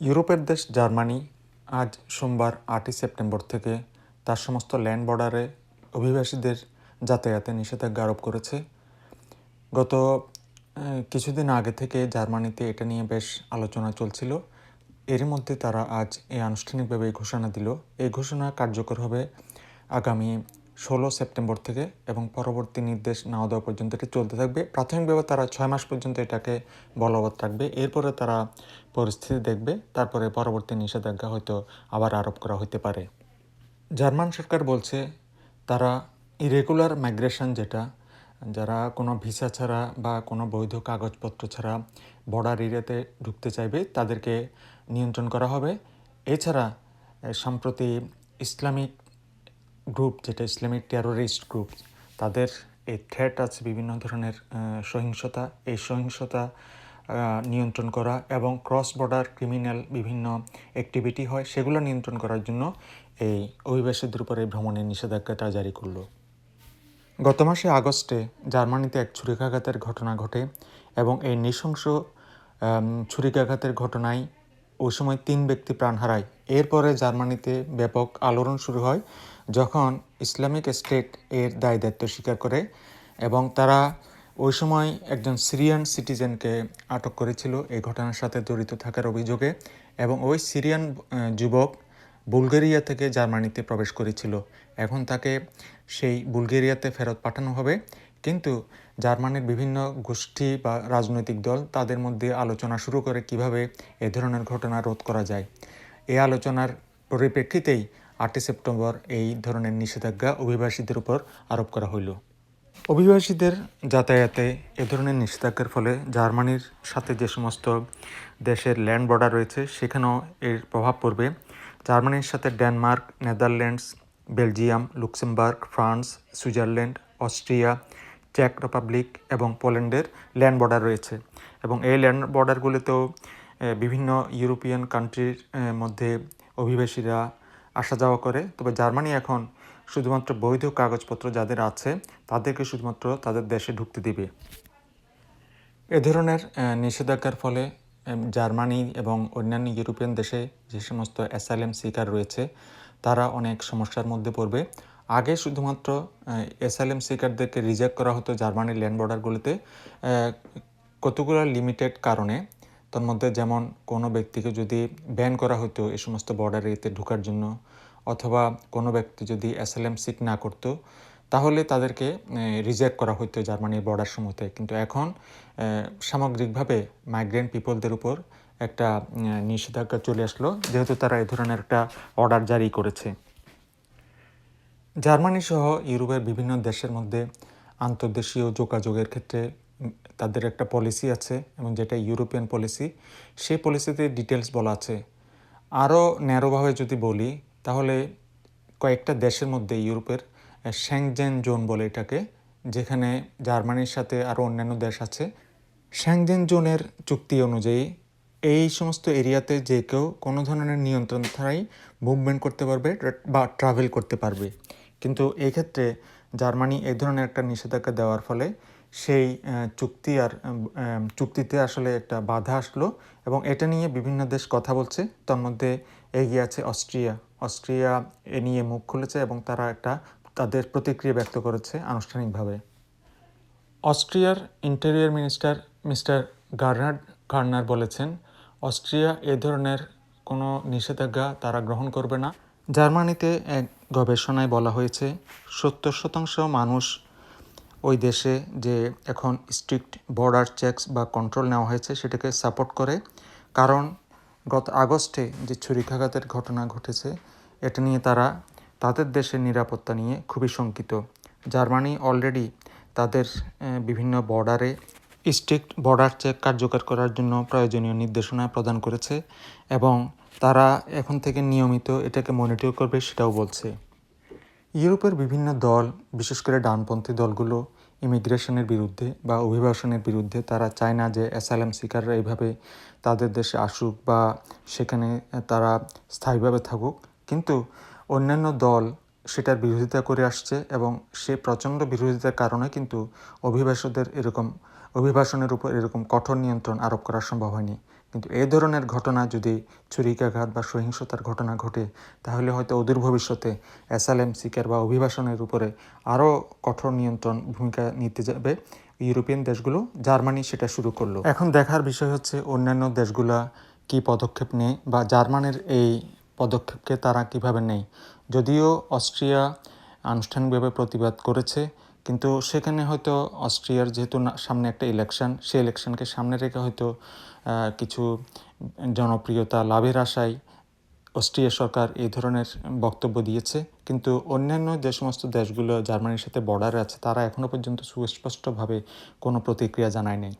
ইউরোপের দেশ জার্মানি আজ সোমবার আটই সেপ্টেম্বর থেকে তার সমস্ত ল্যান্ড বর্ডারে অভিবাসীদের যাতায়াতে নিষেধাজ্ঞা আরোপ করেছে। গত কিছুদিন আগে থেকে জার্মানিতে এটা নিয়ে বেশ আলোচনা চলছিল। এরই মধ্যে তারা আজ এই আনুষ্ঠানিকভাবে ঘোষণা দিল। এই ঘোষণা কার্যকর হবে আগামী ষোলো সেপ্টেম্বর থেকে এবং পরবর্তী নির্দেশ না দেওয়া পর্যন্ত এটি চলতে থাকবে। প্রাথমিকভাবে তারা ছয় মাস পর্যন্ত এটাকে বলবৎ রাখবে। এরপরে তারা পরিস্থিতি দেখবে, তারপরে পরবর্তী নিষেধাজ্ঞা হয়তো আবার আরোপ করা হতে পারে। জার্মান সরকার বলছে, তারা ইরেগুলার মাইগ্রেশন যেটা, যারা কোনো ভিসা ছাড়া বা কোনো বৈধ কাগজপত্র ছাড়া বর্ডার এরিয়াতে ঢুকতে চাইবে, তাদেরকে নিয়ন্ত্রণ করা হবে। এছাড়া সম্প্রতি ইসলামিক গ্রুপ যেটা ইসলামিক টেরোরিস্ট গ্রুপ তাদের এই থ্রেট আছে বিভিন্ন ধরনের সহিংসতা। এই সহিংসতা নিয়ন্ত্রণ করা এবং ক্রস বর্ডার ক্রিমিনাল বিভিন্ন অ্যাক্টিভিটি হয়, সেগুলো নিয়ন্ত্রণ করার জন্য এই অভিবাসীদের উপরে ভ্রমণের নিষেধাজ্ঞাটা জারি করল। গত মাসে আগস্টে জার্মানিতে এক ছুরিকাঘাতের ঘটনা ঘটে এবং এই নৃশংস ছুরিকাঘাতের ঘটনায় ওই সময় তিন ব্যক্তি প্রাণ হারায়। এরপরে জার্মানিতে ব্যাপক আলোড়ন শুরু হয়। যখন ইসলামিক স্টেট এর দায় দায়িত্ব স্বীকার করে এবং তারা ওই সময় একজন সিরিয়ান সিটিজেনকে আটক করেছিল, এই ঘটনার সাথে জড়িত থাকার অভিযোগে এবং ওই সিরিয়ান যুবক বুলগেরিয়া থেকে জার্মানিতে প্রবেশ করেছিল। এখন তাকে সেই বুলগেরিয়াতে ফেরত পাঠানো হবে। কিন্তু জার্মানির বিভিন্ন গোষ্ঠী বা রাজনৈতিক দল তাদের মধ্যে আলোচনা শুরু করে কীভাবে এ ধরনের ঘটনা রোধ করা যায়। এই আলোচনার পরিপ্রেক্ষিতেই আটই সেপ্টেম্বর এই ধরনের নিষেধাজ্ঞা অভিবাসীদের উপর আরোপ করা হইল। অভিবাসীদের যাতায়াতে এ ধরনের নিষেধাজ্ঞার ফলে জার্মানির সাথে যে সমস্ত দেশের ল্যান্ড বর্ডার রয়েছে, সেখানেও এর প্রভাব পড়বে। জার্মানির সাথে Denmark, Netherlands, Belgium, Luxembourg, France, Switzerland, Austria, check Republic এবং পোল্যান্ডের ল্যান্ড বর্ডার রয়েছে এবং এই ল্যান্ড বর্ডারগুলিতেও বিভিন্ন ইউরোপিয়ান কান্ট্রির মধ্যে অভিবাসীরা আসা যাওয়া করে। তবে জার্মানি এখন শুধুমাত্র বৈধ কাগজপত্র যাদের আছে, তাদেরকে শুধুমাত্র তাদের দেশে ঢুকতে দিবে। এ ধরনের নিষেধাজ্ঞার ফলে জার্মানি এবং অন্যান্য ইউরোপিয়ান দেশে যে সমস্ত অ্যাসাইলেম সিকার রয়েছে, তারা অনেক সমস্যার মধ্যে পড়বে। আগে শুধুমাত্র অ্যাসাইলেম সিকারদেরকে রিজেক্ট করা হতো জার্মানির ল্যান্ড বর্ডারগুলিতে কতগুলো লিমিটেড কারণে। তার মধ্যে যেমন কোনো ব্যক্তিকে যদি ব্যান করা হতো এই সমস্ত বর্ডার এরিয়াতে ঢোকার জন্য, অথবা কোনো ব্যক্তি যদি অ্যাসাইলেম সিক না করতো, তাহলে তাদেরকে রিজেক্ট করা হতো জার্মানির বর্ডার সমূহতে। কিন্তু এখন সামগ্রিকভাবে মাইগ্রেন্ট পিপলদের উপর একটা নিষেধাজ্ঞা চলে আসলো, যেহেতু তারা এ ধরনের একটা অর্ডার জারি করেছে। জার্মানি সহ ইউরোপের বিভিন্ন দেশের মধ্যে আন্তর্দেশীয় যোগাযোগের ক্ষেত্রে তাদের একটা পলিসি আছে এবং যেটা ইউরোপিয়ান পলিসি সেই পলিসিতে ডিটেলস বলা আছে। আরও ন্যারোভাবে যদি বলি, তাহলে কয়েকটা দেশের মধ্যে ইউরোপের শ্যাংজেন জোন বলে এটাকে, যেখানে জার্মানির সাথে আরও অন্যান্য দেশ আছে। শ্যাংজেন জোনের চুক্তি অনুযায়ী এই সমস্ত এরিয়াতে যে কেউ কোনো ধরনের নিয়ন্ত্রণ ছাড়াই মুভমেন্ট করতে পারবে বা ট্রাভেল করতে পারবে। কিন্তু এই ক্ষেত্রে জার্মানি এই ধরনের একটা নিষেধাজ্ঞা দেওয়ার ফলে সেই চুক্তি আর চুক্তিতে আসলে একটা বাধা আসলো এবং এটা নিয়ে বিভিন্ন দেশ কথা বলছে। তার মধ্যে এগিয়ে আছে অস্ট্রিয়া। অস্ট্রিয়া এ নিয়ে মুখ খুলেছে এবং তারা একটা তাদের প্রতিক্রিয়া ব্যক্ত করেছে আনুষ্ঠানিকভাবে। অস্ট্রিয়ার ইন্টেরিয়র মিনিস্টার মিস্টার গার্নার্ড গার্নার বলেছেন, অস্ট্রিয়া এ ধরনের কোনো নিষেধাজ্ঞা তারা গ্রহণ করবে না। জার্মানিতে এক গবেষণায় বলা হয়েছে, সত্তর শতাংশ মানুষ ওই দেশে যে এখন স্ট্রিক্ট বর্ডার চেকস বা কন্ট্রোল নেওয়া হয়েছে সেটাকে সাপোর্ট করে। কারণ গত আগস্টে যে ছুরিকাঘাতের ঘটনা ঘটেছে, এটা নিয়ে তারা তাদের দেশের নিরাপত্তা নিয়ে খুবই শঙ্কিত। জার্মানি অলরেডি তাদের বিভিন্ন বর্ডারে স্ট্রিক্ট বর্ডার চেক কার্যকর করার জন্য প্রয়োজনীয় নির্দেশনা প্রদান করেছে এবং তারা এখন থেকে নিয়মিত এটাকে মনিটর করবে সেটাও বলছে। ইউরোপের বিভিন্ন দল, বিশেষ করে ডানপন্থী দলগুলো, ইমিগ্রেশনের বিরুদ্ধে বা অভিবাসনের বিরুদ্ধে, তারা চায় না যে অ্যাসাইলাম সিকাররা এইভাবে তাদের দেশে আসুক বা সেখানে তারা স্থায়ীভাবে থাকুক। কিন্তু অন্যান্য দল সেটার বিরোধিতা করে আসছে এবং সে প্রচণ্ড বিরোধিতার কারণে কিন্তু অভিবাসীদের এরকম, অভিবাসনের উপর এরকম কঠোর নিয়ন্ত্রণ আরোপ করা সম্ভব হয়নি। কিন্তু এ ধরনের ঘটনা যদি ছুরিকাঘাত বা সহিংসতার ঘটনা ঘটে, তাহলে হয়তো অদূর ভবিষ্যতে অ্যাসালেম সিকার বা অভিবাসনের উপরে আরও কঠোর নিয়ন্ত্রণ ভূমিকা নিতে যাবে ইউরোপিয়ান দেশগুলো। জার্মানি সেটা শুরু করল। এখন দেখার বিষয় হচ্ছে অন্যান্য দেশগুলা কি পদক্ষেপ নেয় বা জার্মানির এই পদক্ষেপকে তারা কীভাবে নেয়। যদিও অস্ট্রিয়া আনুষ্ঠানিকভাবে প্রতিবাদ করেছে কিন্তু সেখানে হয়তো অস্ট্রিয়ার যেহেতু সামনে একটা ইলেকশন সেই ইলেকশনকে সামনে রেখে হয়তো কিছু জনপ্রিয়তা লাভের আশায় অস্ট্রিয়া সরকার এই ধরনের বক্তব্য দিয়েছে। কিন্তু অন্যান্য যে সমস্ত দেশগুলো, জার্মানির সাথে বর্ডারে আছে, তারা এখনও পর্যন্ত সুস্পষ্টভাবে কোনো প্রতিক্রিয়া জানায় নাই